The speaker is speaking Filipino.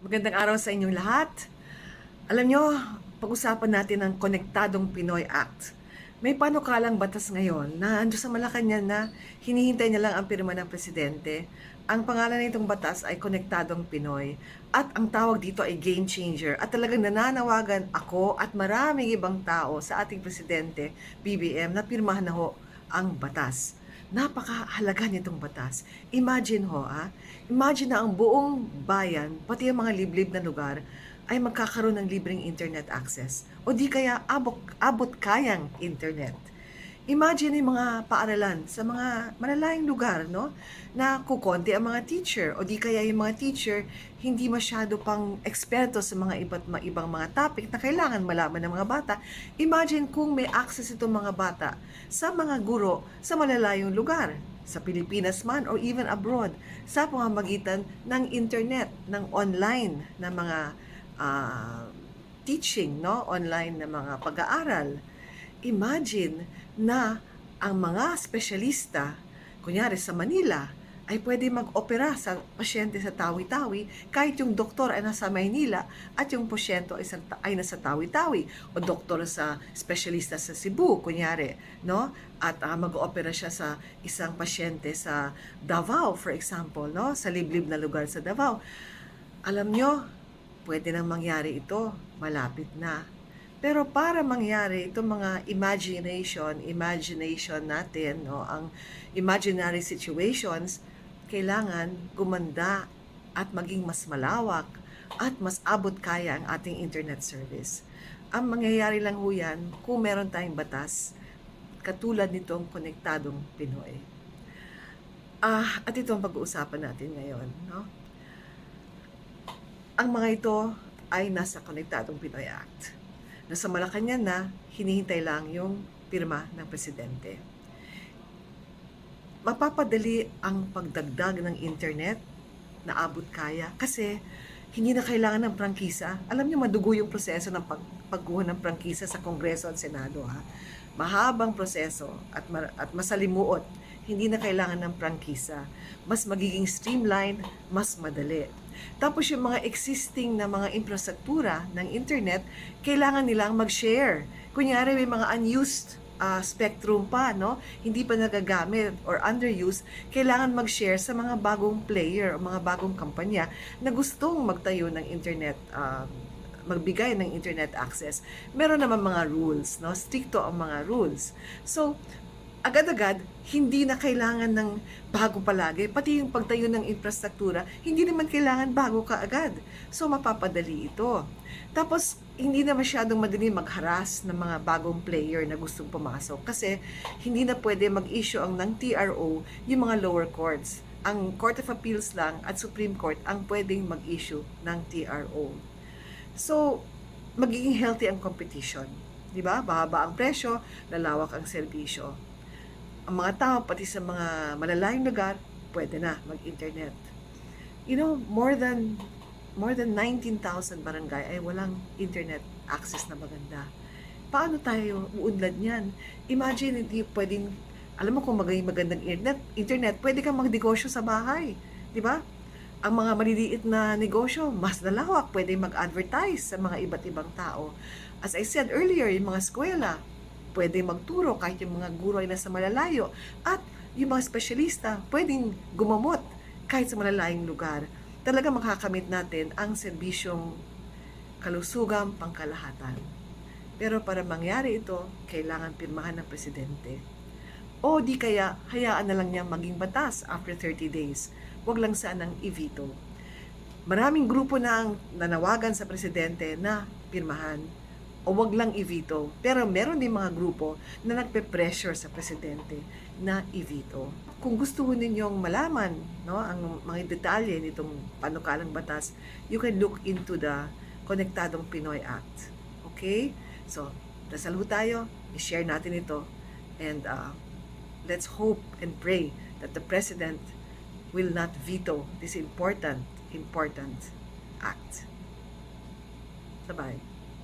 Magandang araw sa inyong lahat. Alam nyo, pag-usapan natin ang Konektadong Pinoy Act. May panukalang batas ngayon na ando sa Malacanang na hinihintay niya lang ang pirma ng presidente. Ang pangalan nitong batas ay Konektadong Pinoy at ang tawag dito ay game changer at talagang nananawagan ako at maraming ibang tao sa ating presidente, BBM, na pirmahan na ho ang batas napakahalaga nitong batas. Imagine ho, ah, imagine na ang buong bayan, pati ang mga liblib na lugar, ay magkakaroon ng libreng internet access. O di kaya abot, abot kayang internet. Imagine yung mga paaralan sa mga malalayang lugar, no? Na kukonti ang mga teacher. O di kaya yung mga teacher hindi masyado pang eksperto sa mga iba't ibang mga topic na kailangan malaman ng mga bata. Imagine kung may access itong mga bata sa mga guro sa malalayong lugar sa Pilipinas man or even abroad sa pamamagitan ng internet, ng online na mga ah, teaching, no? Online na mga pag-aaral imagine na ang mga espesyalista, kunyari sa Manila, ay pwede mag-opera sa pasyente sa Tawi-Tawi kahit yung doktor ay nasa Maynila at yung pasyente ay, sa, ay nasa Tawi-Tawi o doktor sa espesyalista sa Cebu, kunyari, no? At ah, mag-opera siya sa isang pasyente sa Davao, for example, no? Sa liblib na lugar sa Davao. Alam nyo, pwede nang mangyari ito, malapit na. Pero para mangyari itong mga imagination, imagination natin, no, ang imaginary situations, kailangan gumanda at maging mas malawak at mas abot kaya ang ating internet service. Ang mangyayari lang ho yan kung meron tayong batas katulad nitong konektadong Pinoy. Ah, at ito ang pag-uusapan natin ngayon, no? Ang mga ito ay nasa Konektadong Pinoy Act nasa Malacanang na hinihintay lang yung pirma ng presidente. Mapapadali ang pagdagdag ng internet na abot kaya kasi hindi na kailangan ng prangkisa. Alam niyo, madugo yung proseso ng pag pagkuha ng prangkisa sa Kongreso at Senado. Ha? Mahabang proseso at, ma- at masalimuot. Hindi na kailangan ng prangkisa. Mas magiging streamline, mas madali. Tapos yung mga existing na mga infrastruktura ng internet, kailangan nilang mag-share. Kunyari may mga unused ah, spectrum pa, no? Hindi pa nagagamit or underused, kailangan mag-share sa mga bagong player o mga bagong kampanya na gustong magtayo ng internet ah, magbigay ng internet access. Meron naman mga rules, no? Stricto ang mga rules. So, agad-agad, hindi na kailangan ng bago palagi. Pati yung pagtayo ng infrastruktura, hindi naman kailangan bago ka agad. So, mapapadali ito. Tapos, hindi na masyadong madali magharas ng mga bagong player na gustong pumasok kasi hindi na pwede mag-issue ang ng TRO yung mga lower courts. Ang Court of Appeals lang at Supreme Court ang pwedeng mag-issue ng TRO. So, magiging healthy ang competition. Di ba? Bababa ang presyo, lalawak ang serbisyo ang mga tao, pati sa mga malalayong lugar, pwede na mag-internet. You know, more than more than 19,000 barangay ay walang internet access na maganda. Paano tayo uunlad niyan? Imagine, hindi pwedeng, alam mo kung magiging magandang internet, internet, pwede kang magnegosyo sa bahay. Di ba? Ang mga maliliit na negosyo, mas nalawak, pwede mag-advertise sa mga iba't ibang tao. As I said earlier, yung mga eskwela, pwede magturo kahit yung mga guro ay nasa malalayo. At yung mga espesyalista, pwedeng gumamot kahit sa malalayong lugar. Talaga makakamit natin ang serbisyong kalusugang pangkalahatan. Pero para mangyari ito, kailangan pirmahan ng presidente. O di kaya, hayaan na lang niyang maging batas after 30 days. Huwag lang sanang i-veto. Maraming grupo na ang nanawagan sa presidente na pirmahan o wag lang i-veto. Pero meron din mga grupo na nagpe-pressure sa presidente na i-veto. Kung gusto mo ninyong malaman no, ang mga detalye nitong panukalang batas, you can look into the Konektadong Pinoy Act. Okay? So, dasal ho tayo, i-share natin ito, and uh, let's hope and pray that the President will not veto this important, important act. Bye-bye.